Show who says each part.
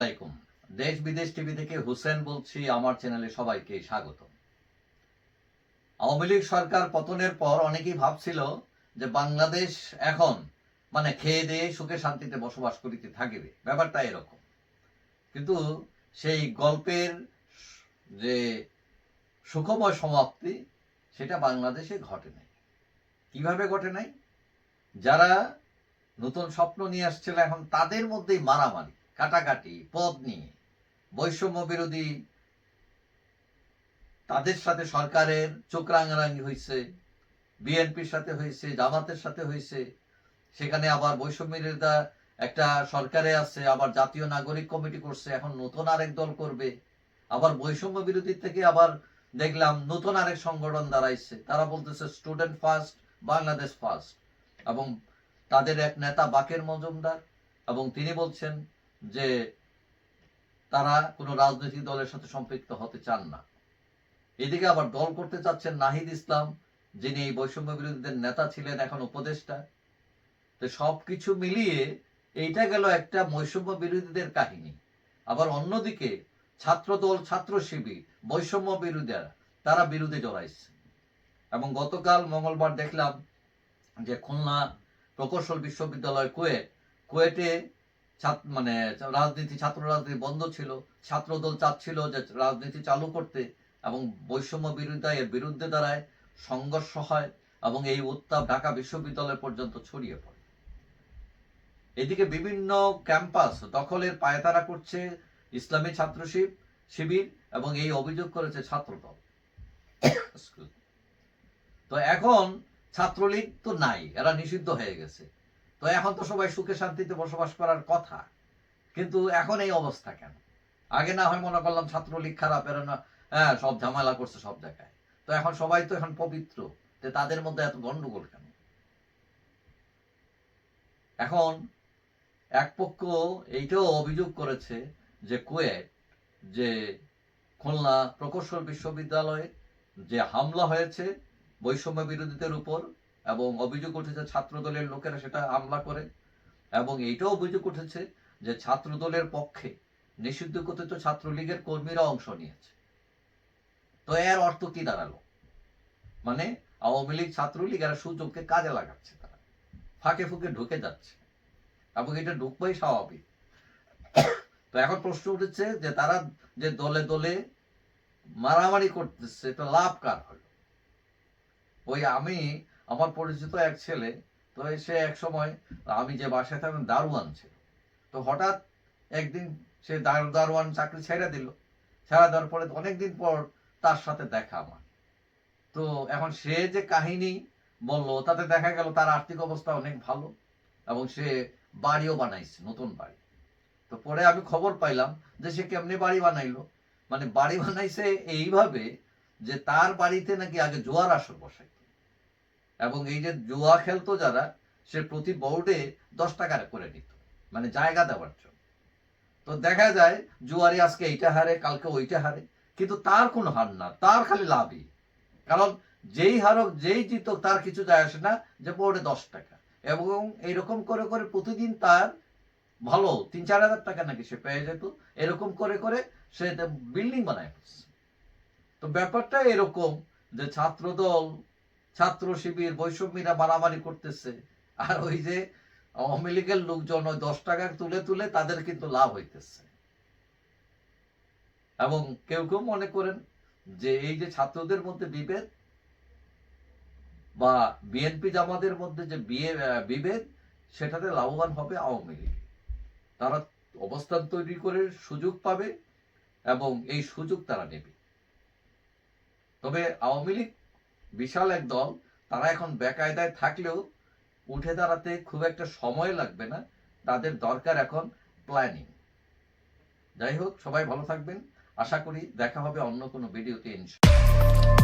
Speaker 1: আলাইকুম। দেশ বিদেশ টিভি থেকে হুসেন বলছি, আমার চ্যানেলে সবাইকে স্বাগত। আওয়ামী লীগ সরকার পতনের পর অনেকেই ভাবছিল যে বাংলাদেশ এখন মানে খেয়ে দিয়ে সুখে শান্তিতে বসবাস করিতে থাকিবে। ব্যাপারটা এরকম। কিন্তু সেই গল্পের যে সুখময় সমাপ্তি, সেটা বাংলাদেশে ঘটে নাই। কীভাবে ঘটে নাই? যারা নতুন স্বপ্ন নিয়ে আসছিল, এখন তাদের মধ্যেই মারামারি। কাটাকাটি, পদ নিয়ে। বৈষম্য বিরোধী তাদের সাথে সরকারের চোখ রাঙারাঙি হয়েছে বিএনপির সাথে হয়েছে জামাতের সাথে হয়েছে সেখানে আবার বৈষম্য বিরোধীরা একটা সরকারে আছে, আবার জাতীয় নাগরিক কমিটি করছে, এখন নতুন আরেক দল করবে। আবার বৈষম্য বিরোধী থেকে আবার দেখলাম নতুন আরেক সংগঠন দাঁড়াইছে। তারা বলতেছে স্টুডেন্ট ফার্স্ট বাংলাদেশ ফার্স্ট এবং তাদের এক নেতা বাকের মজুমদার এবং তিনি বলছেন যে তারা কোনো রাজনৈতিক দলের সাথে সম্পৃক্ত হতে চান না। এদিকে আবার দল করতে চাচ্ছেন নাহিদ ইসলাম, যিনি এই বৈষম্য বিরোধীদের নেতা ছিলেন, এখন উপদেষ্টা। তো সবকিছু মিলিয়ে এইটা গেল একটা বৈষম্য বিরোধীদের কাহিনী। আবার অন্যদিকে ছাত্রদল, ছাত্র শিবির, বৈষম্য বিরোধীরা, তারা বিরোধী জড়াইছে। এবং গতকাল মঙ্গলবার দেখলাম যে খুলনা প্রকৌশল বিশ্ববিদ্যালয় কুয়েট, কুয়েটে মানে রাজনীতি, ছাত্র রাজনীতি বন্ধ ছিল। ছাত্রদল চাচ্ছিল যে রাজনীতি চালু করতে এবং বৈষম্য বিরোধিতা এর বিরুদ্ধে দাঁড়ায়, সংঘর্ষ হয় এবং এই উত্তাপ ঢাকা বিশ্ববিদ্যালয় পর্যন্ত ছড়িয়ে পড়ে। এদিকে বিভিন্ন ক্যাম্পাস দখলের পায়তারা করছে ইসলামী ছাত্র শিব- শিবির এবং এই অভিযোগ করেছে Excuse me. তো এখন ছাত্রলীগ তো নাই, এরা নিষিদ্ধ হয়ে গেছে। তো এখন তো সবাই সুখে শান্তিতে বসবাস করার কথা। কিন্তু এখন এই অবস্থা কেন? আগে না হয় মনে করলাম ছাত্রলীগ খারাপ, এরা না হ্যাঁ সব ঝামেলা করছে সব জায়গায়। তো এখন সবাই তো এখন পবিত্র। যে তাদের মধ্যে এত গন্ডগোল কেন? এখন এক পক্ষ এইটাও অভিযোগ করেছে যে কুয়েট, যে খুলনা প্রকৌশল বিশ্ববিদ্যালয়ে যে হামলা হয়েছে বৈষম্য বিরোধীদের উপর এবং অভিযোগ উঠেছে ছাত্রদলের লোকেরা সেটা হামলা করে। এবং এইটাও অভিযোগ উঠেছে যে ছাত্রদলের পক্ষে নিষিদ্ধ কথিত ছাত্রলীগের কর্মীরা অংশ নিয়েছে। তো এর অর্থ কি দাঁড়াল? মানে আওয়ামী লীগ ছাত্রলীগ এরা সুযোগকে কাজে লাগাচ্ছে তারা। ফাঁকে ফুঁকে ঢুকে যাচ্ছে। এবং এটা ঢুকবেই স্বাভাবিক। তো এখন প্রশ্ন উঠেছে যে তারা যে দলে দলে মারামারি করতেছে, এটা লাভ কার হলো? ওই আমি আমার পরিচিত এক ছেলে, তো সে এক সময়, আমি যে বাসায় থাকতাম, দারোয়ান ছিল। তো হঠাৎ একদিন সে দার- দারোয়ান চাকরি ছেড়ে দিল। ছেড়ে দেওয়ার পরে অনেকদিন পর তার সাথে দেখা আমার। তো এখন সে যে কাহিনী বলল, তাতে দেখা গেল তার আর্থিক অবস্থা অনেক ভালো এবং সে বাড়িও বানাইছে, নতুন বাড়ি। তো পরে আমি খবর পাইলাম যে সে কেমনি বাড়ি বানাইলো। মানে বাড়ি বানাইছে এইভাবে যে তার বাড়িতে নাকি আগে জোয়ার আসর বসাইত। এবং এই যে জুয়া খেলতো যারা, সে প্রতি বোর্ডে দশ টাকা করে নিত। মানে জায়গা দেওয়ার জন্য। তো দেখা যায়, জুয়ারি আজকে এইটা হারে, কালকে ওইটা হারে। কিন্তু তার কোনো হার না, তার খালি লাভই। কারণ যেই হারক যেই জিতক, তার কিছু যায় আসে না যে বোর্ডে দশ টাকা। এবং এইরকম করে করে প্রতিদিন তার ভালো তিন চার হাজার টাকা নাকি সে পেয়ে যেত, এরকম করে করে সে বিল্ডিং বানায় তো ব্যাপারটা এরকম যে ছাত্রদল ছাত্র শিবির বৈষম্যীরা মারামারি করতেছে। আর ওই যে আওয়ামী লীগের লোকজন ওই দশ টাকা তুলে তুলে তাদের কিন্তু লাভ হইতেছে। এবং কেউ কেউ মনে করেন যে এই যে ছাত্রদের মধ্যে বিভেদ বা বিএনপি জামাদের মধ্যে যে বিয়ে, বিভেদ, সেটাতে লাভবান হবে আওয়ামী লীগ। তারা অবস্থান তৈরি করে সুযোগ পাবে এবং এই সুযোগ তারা নেবে। তবে আওয়ামী লীগ বিশাল এক দল, তারা এখন বেকায়দায় থাকলেও উঠে দাঁড়াতে খুব একটা সময় লাগবে না। তাদের দরকার এখন প্ল্যানিং যাই হোক, সবাই ভালো থাকবেন। আশা করি দেখা হবে অন্য কোনো ভিডিওতে ইনশাআল্লাহ